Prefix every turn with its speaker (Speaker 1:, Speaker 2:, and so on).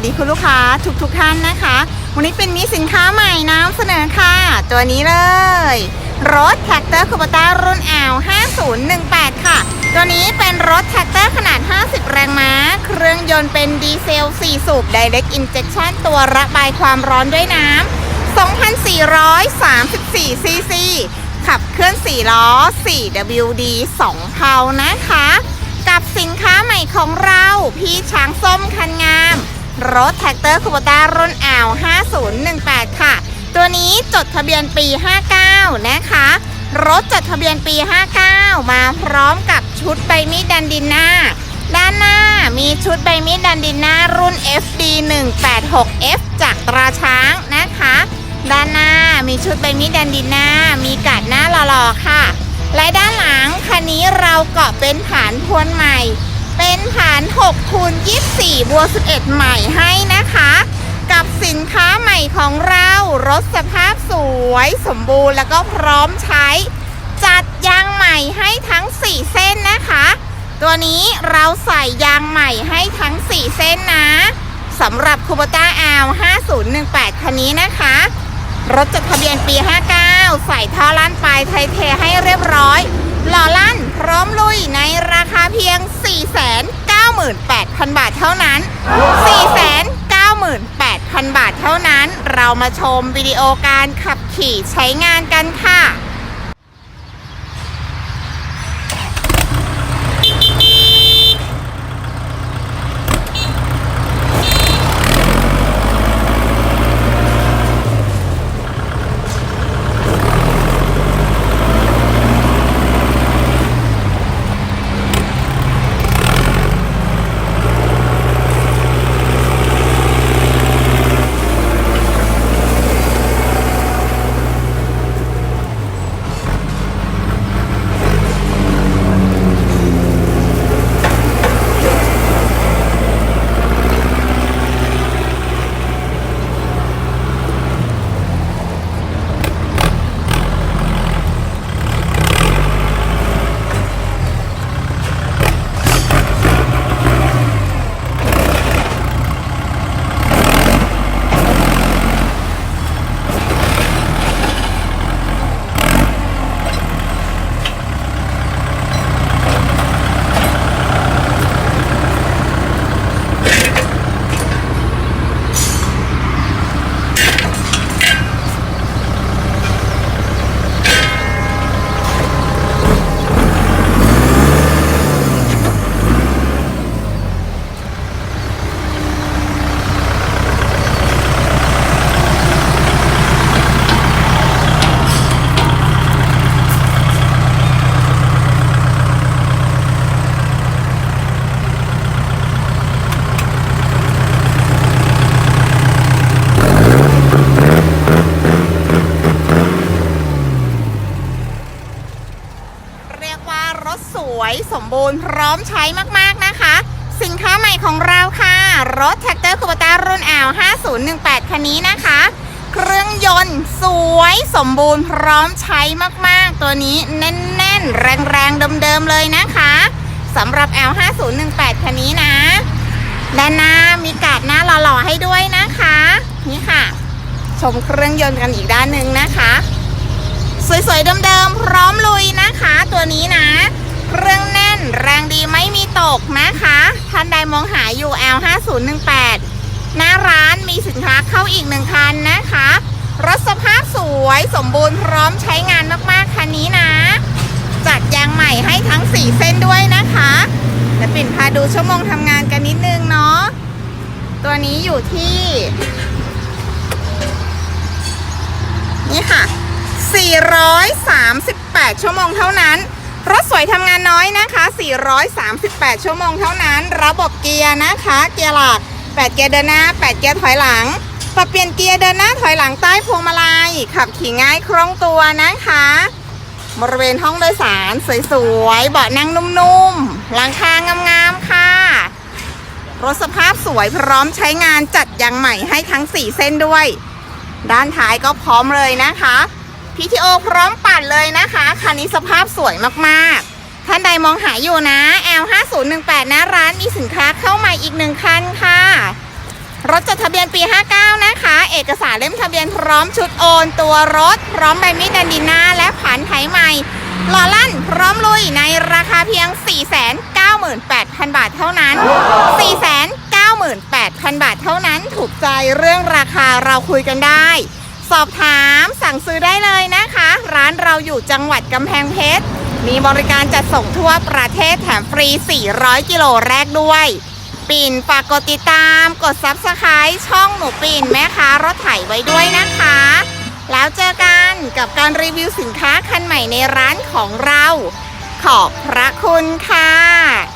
Speaker 1: วัสดีคุณลูกค้าทุกทุกๆท่านนะคะ วันนี้เป็นมีสินค้าใหม่นำเสนอค่ะ ตัวนี้เลย รถแท็กเตอร์คูปต้ารุ่น L 5018 ค่ะ ตัวนี้เป็นรถแท็กเตอร์ขนาด 50 แรงม้า เครื่องยนต์เป็นดีเซล 4 สูบ Direct Injection ตัวระบายความร้อนด้วยน้ำ2,434ซีซีขับเคลื่อน 4 ล้อ 4WD 2เพานะคะกับสินค้าใหม่ของเรา พี่ช้างส้มคันงาม รถแท็กเตอร์คูปต้ารุ่นอ่าว 5018 ค่ะ ตัวนี้จดทะเบียนปี 59 นะคะ รถจดทะเบียนปี 59 มาพร้อมกับชุดใบมีดดันดินหน้า ด้านหน้ามีชุดใบมีดดันดินหน้ารุ่น FD 186F จากตราช้างนะคะ ด้านหน้ามีชุดใบมีดดันดินหน้า มีกาดหน้าหล่อๆค่ะ และด้านหลังคันนี้เราเกาะเป็นฐานพวนใหม่ เป็นฐาน6คูณ24 บวก 11 ใหม่ให้นะคะ กับสินค้าใหม่ของเรา รถสภาพสวยสมบูรณ์แล้วก็พร้อมใช้ จัดยางใหม่ให้ทั้ง 4 เส้นนะคะ ตัวนี้เราใส่ยางใหม่ให้ทั้ง 4 เส้นนะสำหรับคูปต้าแอาว5018 คันนี้นะคะ รถจดทะเบียนปี 59 ใส่ท่อลั่นปลายไทยเทให้เรียบร้อย หล่อลั่นพร้อมลุยในราคาเพียง 498,000 บาทเท่านั้น 498,000 บาทเท่านั้น เรามาชมวิดีโอการขับขี่ใช้งานกันค่ะ บูรณ์พร้อมใช้มากๆนะคะ สินค้าใหม่ของเราค่ะ รถแท็กเตอร์คูปต้ารุ่น L 5018 คันนี้นะคะ เครื่องยนต์สวยสมบูรณ์พร้อมใช้มากๆ ตัวนี้แน่นๆ แรงๆ เดิมๆ เลยนะคะสำหรับ L 5018คันนี้นะ ด้านหน้ามีกาดหน้าหล่อๆ ให้ด้วยนะคะ นี่ค่ะ ชมเครื่องยนต์กันอีกด้านหนึ่งนะคะ สวยๆ เดิมๆ พร้อมลุยนะคะ ตัวนี้นะ เครื่องแน่นแรงดีไม่มีตกนะคะ ท่านใดมองหาอยู่ L 5018หน้าร้านมีสินค้าเข้าอีกหนึ่งคันนะคะ รถสภาพสวยสมบูรณ์พร้อมใช้งานมากๆคันนี้นะ จัดยางใหม่ให้ทั้ง 4 เส้นด้วยนะคะเดี๋ยวปิ่นพาดูชั่วโมงทำงานกันนิดนึงเนาะ ตัวนี้อยู่ที่ นี่ค่ะ 438 ชั่วโมงเท่านั้น รถสวยทำงานน้อยนะคะ 438 ชั่วโมงเท่านั้น ระบบเกียร์นะคะ เกียร์หลัก 8 เกียร์เดินหน้า 8 เกียร์ถอยหลัง ปรับเปลี่ยนเกียร์เดินหน้าถอยหลังใต้พวงมาลัย ขับขี่ง่ายคล่องตัวนะคะ บริเวณห้องโดยสารสวยๆ เบาะนั่งนุ่มๆ หลังคางามๆ ค่ะ รถสภาพสวยพร้อมใช้งานจัดยางใหม่ให้ทั้ง 4 เส้นด้วย ด้านท้ายก็พร้อมเลยนะคะ PTO พร้อมปั่นเลยนะคะคันนี้สภาพสวยมากๆ ท่านใดมองหาอยู่นะ L 5018 นะร้านมีสินค้าเข้าม่อีกหนึ่งคันค่ะ รถจดทะเบียนปี 59 นะคะ เอกสารเล่มทะเบียนพร้อมชุดโอน ตัวรถ พร้อมใบมีดแดนดินาและผันไถใหม่หล่อลั่นพร้อมลุยในราคาเพียง 498,000 บาทเท่านั้น 498,000 บาทเท่านั้นถูกใจเรื่องราคาเราคุยกันได้ สอบถามสั่งซื้อได้เลยนะคะ ร้านเราอยู่จังหวัดกำแพงเพชร มีบริการจัดส่งทั่วประเทศแถมฟรี 400 กิโลแรกด้วย ปิ่นฝากกดติดตาม กด Subscribe ช่องหนูปิ่นแม่ค้ารถไถไว้ด้วยนะคะ แล้วเจอกันกับการรีวิวสินค้าคันใหม่ในร้านของเรา ขอบพระคุณค่ะ